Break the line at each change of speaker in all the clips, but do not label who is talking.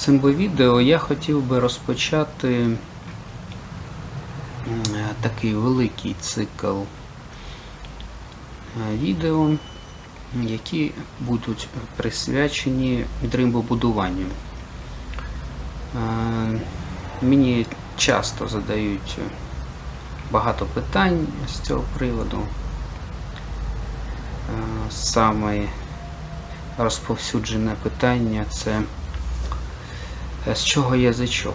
цим би відео я хотів би розпочати е, такий великий цикл е, відео, які будуть присвячені дримбобудуванню. Е, Мені часто задають багато питань з цього приводу. Саме розповсюджене питання це з чого язичок?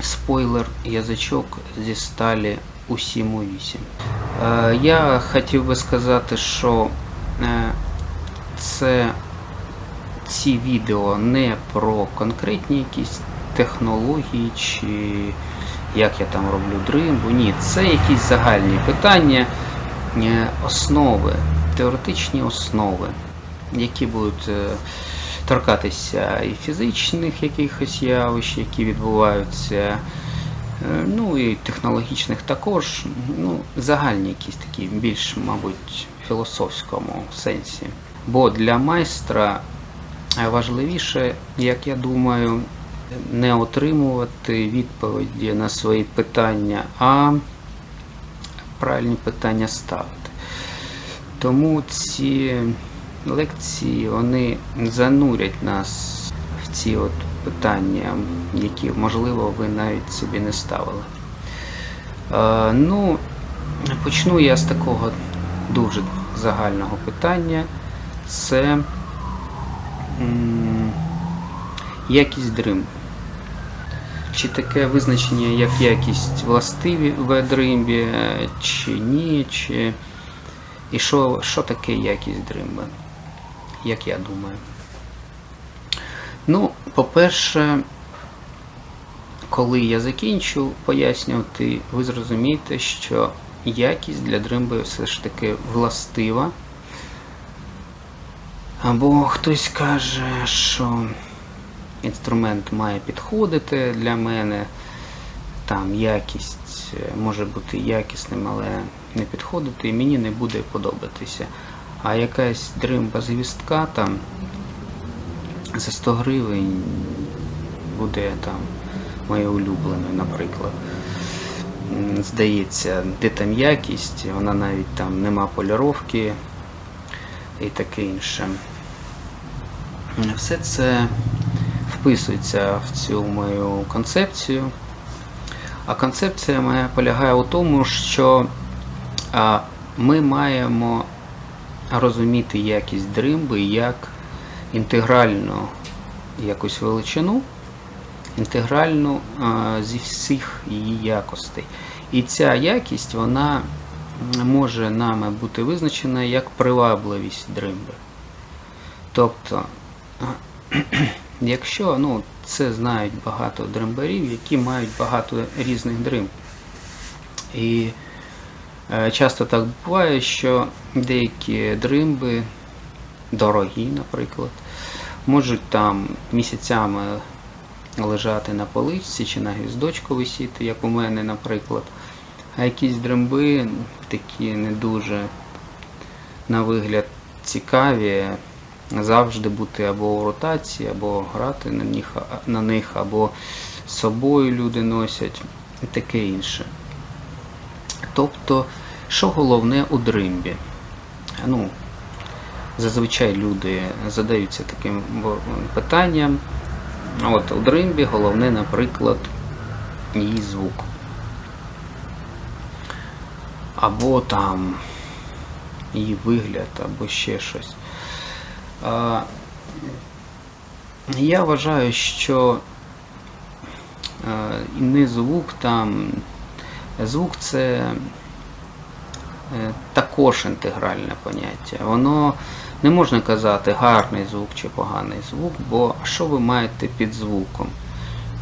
Спойлер, язичок зі сталі у 7.8. Е, Я хотів би сказати, що е, це ці відео не про конкретні якісь технології чи як я там роблю дримбу. Ні, це якісь загальні питання, е, основи, теоретичні основи, які будуть е, торкатися і фізичних якихось явищ, які відбуваються, е, ну і технологічних також, ну, загальні якісь такі, більш, мабуть, філософському сенсі. Бо для майстра важливіше, як я думаю, не отримувати відповіді на свої питання, а правильні питання ставити. Тому ці лекції вони занурять нас в ці от питання, які, можливо, ви навіть собі не ставили. Е, ну, почну я з такого дуже загального питання. Це м, якість дримбу. Чи таке визначення як якість властиві в дримбі, е, чи ні, чи. І що, що таке якість дримби? Як я думаю? Ну, по-перше, коли я закінчу пояснювати, ви зрозумієте, що якість для дримби все ж таки властива. Або хтось каже, що інструмент має підходити для мене. Там якість е, може бути якісним, але не підходити, і мені не буде подобатися. А якась дримба звістка там за 100 гривень буде там моє улюблене, наприклад. Здається, де там якість, вона навіть там нема поліровки і таке інше. Все це вписується в цю мою концепцію. А концепція моя полягає у тому, що ми маємо розуміти якість дримби як інтегральну якусь величину, інтегральну зі всіх її якостей. І ця якість вона може нами бути визначена як привабливість дримби. Тобто, якщо ну, це знають багато дримбарів, які мають багато різних дрим. І часто так буває, що деякі дримби, дорогі, наприклад, можуть там місяцями лежати на поличці чи на гвіздочку висіти, як у мене, наприклад. А якісь дримби такі не дуже на вигляд цікаві, завжди бути або у ротації, або грати на них, на них або з собою люди носять і таке інше. Тобто, що головне у дримбі? Ну, зазвичай люди задаються таким питанням. От у дримбі головне, наприклад, її звук. Або там її вигляд, або ще щось. Я вважаю, що не звук там. Звук це е, також інтегральне поняття. Воно не можна казати гарний звук чи поганий звук, бо що ви маєте під звуком?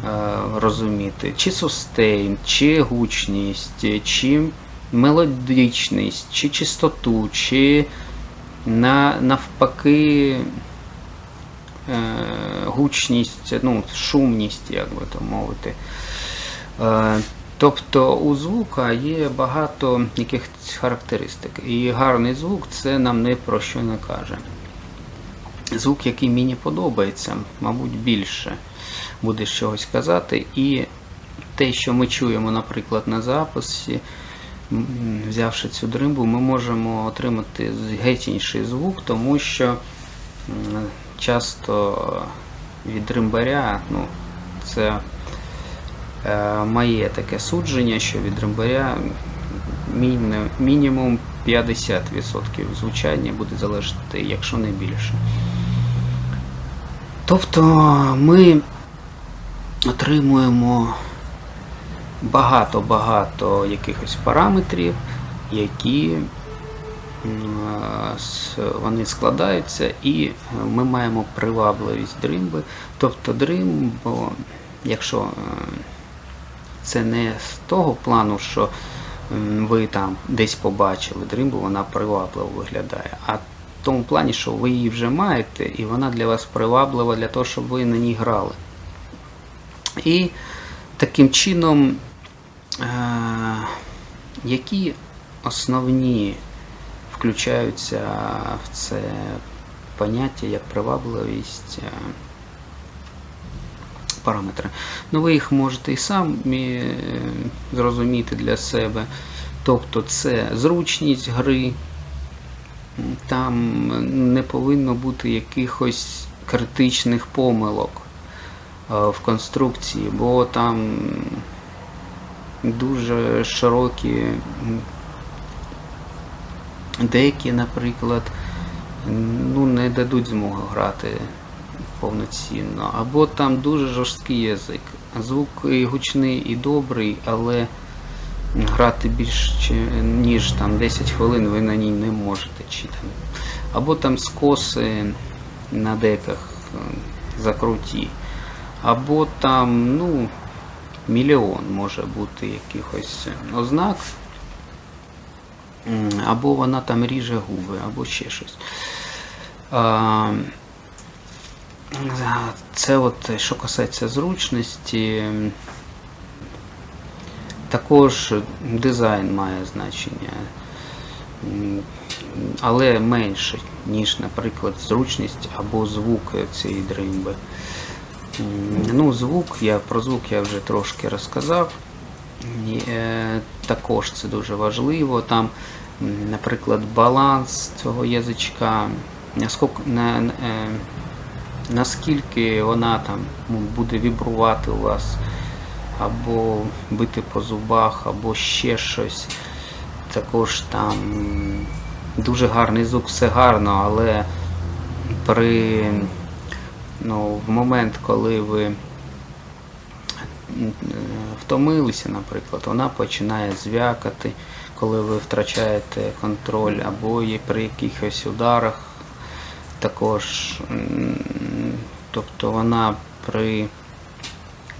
е, Розуміти, чи сустейн, чи гучність, чи мелодичність, чи чистоту, чи на, навпаки е, гучність, ну, шумність, як би то мовити. Тобто у звука є багато якихось характеристик. І гарний звук це нам не про що не каже. звук, який мені подобається, мабуть, більше буде чогось казати. І те, що ми чуємо, наприклад, на записі, взявши цю дримбу, ми можемо отримати геть інший звук, тому що часто від дримбаря, ну, це е, моє таке судження, що від дримбаря мінімум 50% звучання буде залежати, якщо не більше. Тобто ми отримуємо багато-багато якихось параметрів, які вони складаються, і ми маємо привабливість дримби. Тобто дримбо, якщо е, це не з того плану, що ви там десь побачили дримбу, вона привабливо виглядає, а в тому плані, що ви її вже маєте, і вона для вас приваблива для того, щоб ви на ній грали. І таким чином, е- які основні включаються в це поняття як привабливість е, параметри. Ну, ви їх можете і самі е, зрозуміти для себе. Тобто це зручність гри, там не повинно бути якихось критичних помилок е, в конструкції, бо там дуже широкі м, деякі, наприклад, ну, не дадуть змогу грати повноцінно. Або там дуже жорсткий язик. Звук гучний і добрий, але грати більше ніж там 10 хвилин ви на ній не можете. Чи там. Або там скоси на деках е, закруті. Або там, ну, мільйон може бути якихось ознак. Або вона там ріже губи, або ще щось. Це от, що касається зручності, також дизайн має значення, але менше, ніж, наприклад, зручність або звук цієї дримби. Ну, звук, я про звук я вже трошки розказав. Е, також це дуже важливо. Там, наприклад, баланс цього язичка, наскільки, на, на- е, наскільки вона там ну, буде вібрувати у вас, або бити по зубах, або ще щось. Також там дуже гарний звук, все гарно, але при ну, в момент, коли ви е, втомилися, наприклад, вона починає зв'якати, коли ви втрачаєте контроль, або є при якихось ударах також. Тобто вона при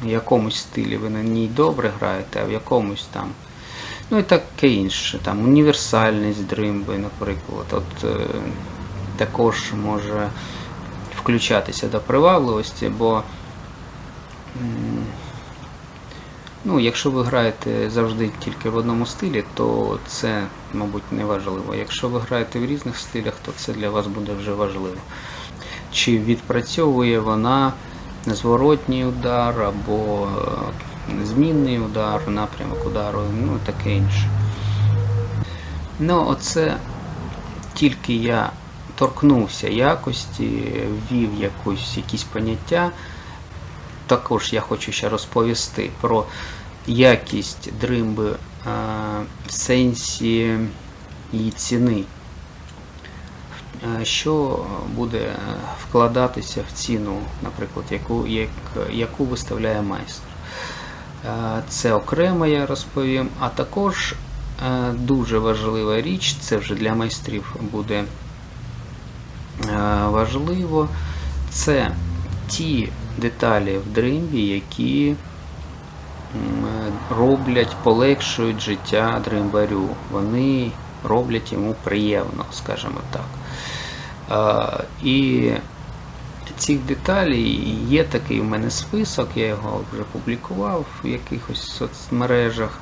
якомусь стилі ви на ній добре граєте, а в якомусь там. Ну і таке інше. Там універсальність дримби, наприклад, от е, також може включатися до привабливості, бо ну, якщо ви граєте завжди тільки в одному стилі, то це, мабуть, не важливо. Якщо ви граєте в різних стилях, то це для вас буде вже важливо. Чи відпрацьовує вона зворотній удар або е, змінний удар, напрямок удару, ну таке інше. Ну, оце тільки я торкнувся якості, ввів якусь, якісь поняття. Також я хочу ще розповісти про якість дримби е, в сенсі її ціни. Е, Що буде вкладатися в ціну, наприклад, яку, як, яку виставляє майстер. Е, Це окремо я розповім, а також е, дуже важлива річ, це вже для майстрів буде е, важливо, це ті деталі в дримбі, які роблять, полегшують життя дримбарю. Вони роблять йому приємно, скажімо так. І цих деталей є такий у мене список, я його вже публікував в якихось соцмережах.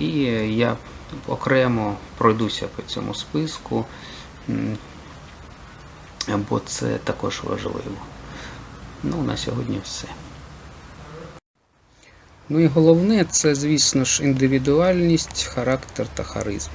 І я окремо пройдуся по цьому списку. Бо це також важливо. Ну, на сьогодні все. Ну і головне це, звісно ж, індивідуальність, характер та харизма.